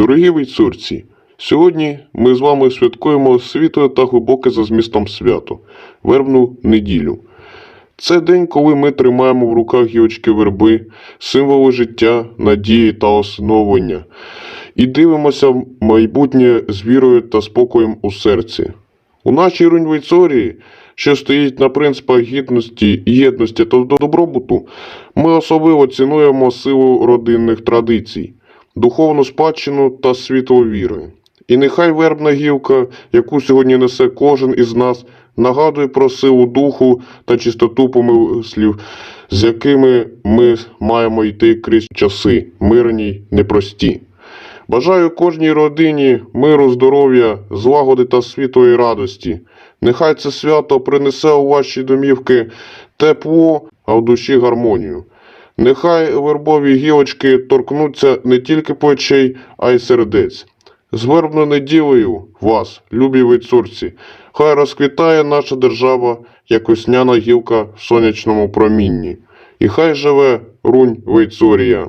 Дорогі війцурці, сьогодні ми з вами святкуємо світле та глибоке за змістом свято вербну неділю. Це день, коли ми тримаємо в руках гілочки верби, символи життя, надії та оновлення, і дивимося в майбутнє з вірою та спокоєм у серці. У нашій руньвейцорії, що стоїть на принципах гідності, єдності та добробуту, ми особливо цінуємо силу родинних традицій, духовну спадщину та світло віри. І нехай вербна гілка, яку сьогодні несе кожен із нас, нагадує про силу духу та чистоту помислів, з якими ми маємо йти крізь часи, мирні непрості. Бажаю кожній родині миру, здоров'я, злагоди та світлої радості. Нехай це свято принесе у ваші домівки тепло, а в душі гармонію. Нехай вербові гілочки торкнуться не тільки плечей, а й сердець. З вербною неділею вас, любі вицурці, хай розквітає наша держава, як весняна гілка в сонячному промінні. І хай живе рунь Вейцурія.